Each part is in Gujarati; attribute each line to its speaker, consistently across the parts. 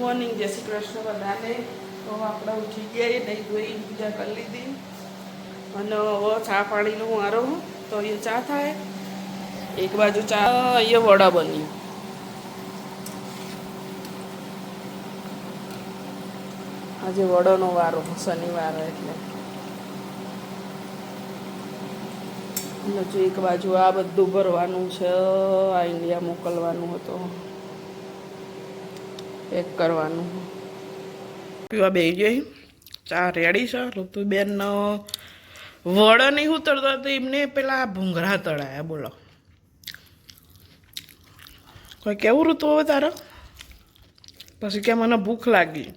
Speaker 1: મોર્નિંગ જય શ્રી કૃષ્ણ બધાને. તો આપણે ઉઠી ગયા નહીં ધોઈ પૂજા કરી લીધી. અને હવે ચા પાણીનો મારો તો અહીંયા ચા થાય. એક બાજુ ચા, અહીંયા વડા બન્યું. આજે વડોનો વારો, શનિવાર એટલે. અને એક બાજુ આ બધું ભરવાનું છે, આ ઇન્ડિયા મોકલવાનું હતું. પેક કરવાનું. પીવા બે જઈ ચા રેડી છે. ઋતુ બેન વડ નહીં ઉતરતા તો એમને પેલા ભૂંગરા તળાયા. બોલો. કોઈ કેવું ઋતુ હવે તારે? પછી કે મને ભૂખ લાગી.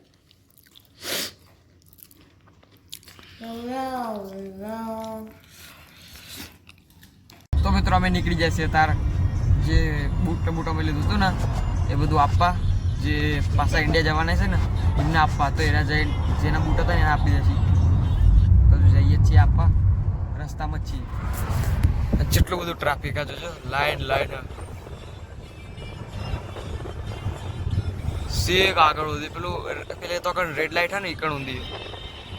Speaker 2: તો મિત્રો અમે નીકળી જાય છે તાર જે બૂટ બૂટ અમે લીધું હતું ને એ બધું આપવા. જે પાછા ઇન્ડિયા જવાના છે ને એમને આપવા. તો એના જઈ જેના બૂટ હતા ને એને આપી દેશે. તો જઈએ છીએ આપવા. રસ્તામાં જ છીએ. જેટલું બધું ટ્રાફિક આ જોજો લાઈન લાઈન શેક આગળ સુધી પેલું પેલે તો કણ રેડ લાઇટ હે ને ઈકણ ઊંધી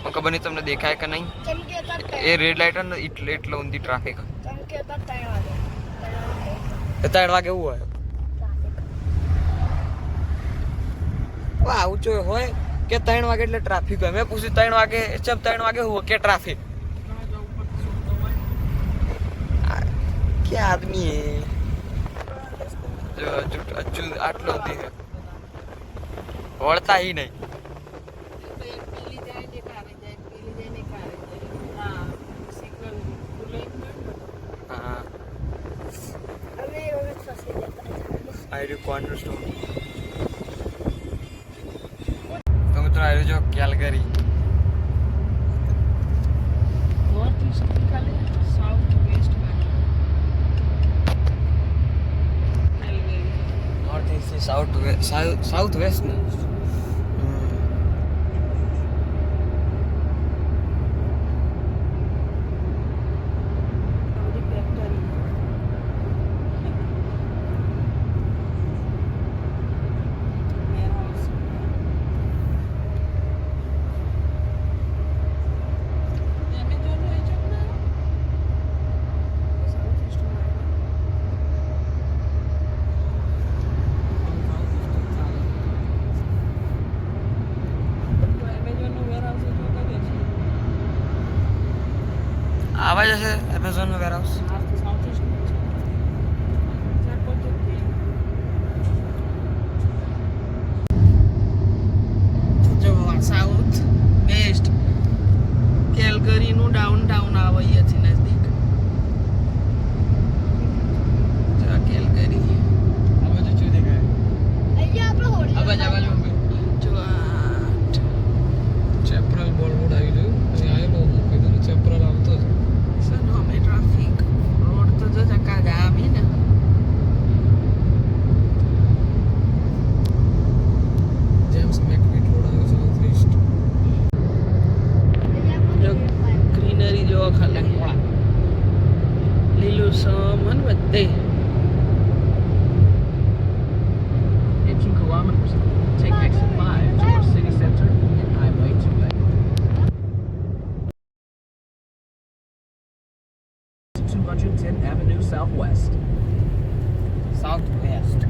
Speaker 2: મને ખબર નહીં તમને દેખાય કે નહીં. એ રેડ લાઇટ હે ને એટલે એટલે ઊંધી ટ્રાફિક
Speaker 3: ત્રણ વાગે
Speaker 2: એવું હોય
Speaker 3: ટ્રાફિક
Speaker 2: વાહ આવું જો હોય કે ત્રણ વાગે એટલે ટ્રાફિક હોય. મેં પૂછ્યું ત્રણ વાગે ચમ ત્રણ વાગે હોય કે ટ્રાફિક કે આદમી આટલો હતી વળતા હી નહીં. હા.
Speaker 3: અમે રોજ ફસી જતા
Speaker 2: આઈ રહ્યું કોર્નર સ્ટોર તો મિત્રો કેલગરી. નોર્થ ઇસ્ટથી સાઉથ વેસ્ટ સાઉથ વેસ્ટ ને આવા જશે Amazon no warehouse
Speaker 4: They 18 kilometers. Take exit 5 to towards city center and highway 2 210 Avenue Southwest.
Speaker 2: Southwest.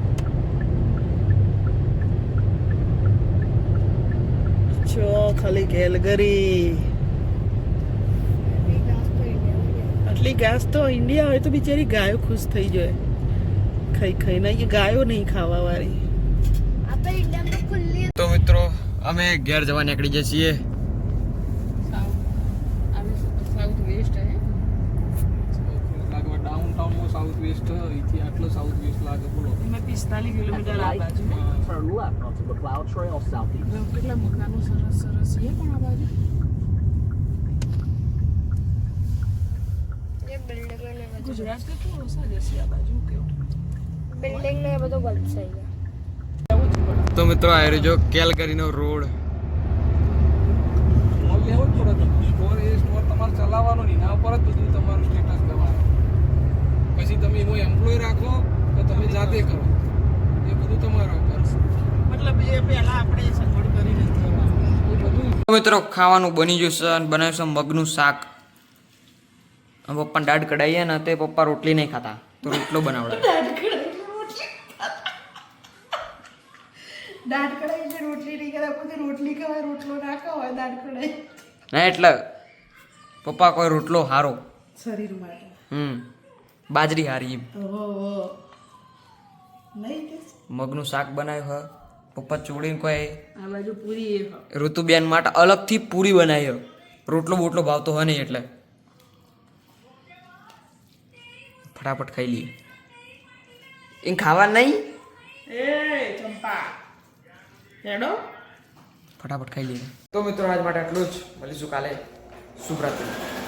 Speaker 1: Cho Kali Calgary ઘાસ તો ઇન્ડિયા હોય તો બિચારી ગાયો ખુશ થઈ જાય. ખાઈ ખાઈને અહીંયા ગાયો નહીં ખાવા વાળી
Speaker 2: તો મિત્રો અમે ઘેર જવા નીકળી જઈએ છીએ.
Speaker 1: સાઉથ વેસ્ટ હે.
Speaker 5: લાગે ડાઉન સાઉથ વેસ્ટ અહીંથી આટલો સાઉથ વેસ્ટ લાગે બોલો
Speaker 1: એમાં પિસ્તાલીસ કિલોમીટર આ બાજુ. કેટલા મકાનો સરસ સરસ છે પણ આ બાજુ
Speaker 3: જે બિલ્ડિંગ ને બધું
Speaker 1: ગુજરાત કેટલું ઓછા હશે આ બાજુ કેવું
Speaker 3: બિલ્ડિંગ ને બધું બંધ થઈ ગયું
Speaker 2: તો મિત્રો આવી રહ્યો કેલગરીનો રોડ.
Speaker 5: લેવો જ પડે તો સ્ટોર એ સ્ટોર તમારે ચલાવવાનો નહીં ના ઉપર જ બધું તમારું સ્ટેટસ કરવાનું પછી તમે એમાં એમ્પ્લોય રાખો તો તમે જાતે કરો. એ બધું તમારા ઉપર.
Speaker 1: મતલબ એ પહેલા આપણે સગવડ
Speaker 5: કરી
Speaker 2: તો મિત્રો ખાવાનું બની ગયું છે અને બનાવ્યું છે મગનું શાક. પપ્પાને દાઢ કઢાઈએ ને તે પપ્પા રોટલી નહીં ખાતા. તો રોટલો બનાવડે.
Speaker 1: દાળ કઢાઈ છે રોટલી નહીં કરાય પછી રોટલી ખવાય રોટલો ના ખવાય દાળ કઢાઈ.
Speaker 2: ના એટલે પપ્પા કોઈ રોટલો હારો.
Speaker 1: શરીર માટે.
Speaker 2: હમ. બાજરી હારી મગનું શાક બનાવ્યું હ. પપ્પા ચોળીને કોઈ
Speaker 1: આ બાજુ પૂરી
Speaker 2: ઋતુબેન માટે અલગથી પૂરી બનાવી રોટલો બોટલો ભાવતો હોય નહીં એટલે. ફટાફટ ખાઈ લઈએ. એ ખાવા નહીં?
Speaker 1: એ ચંપા. હેડો.
Speaker 2: ફટાફટ ખાઈ લઈએ. તો મિત્રો આજ માટે આટલું જ. મળીશું કાલે શુભરાત્રી.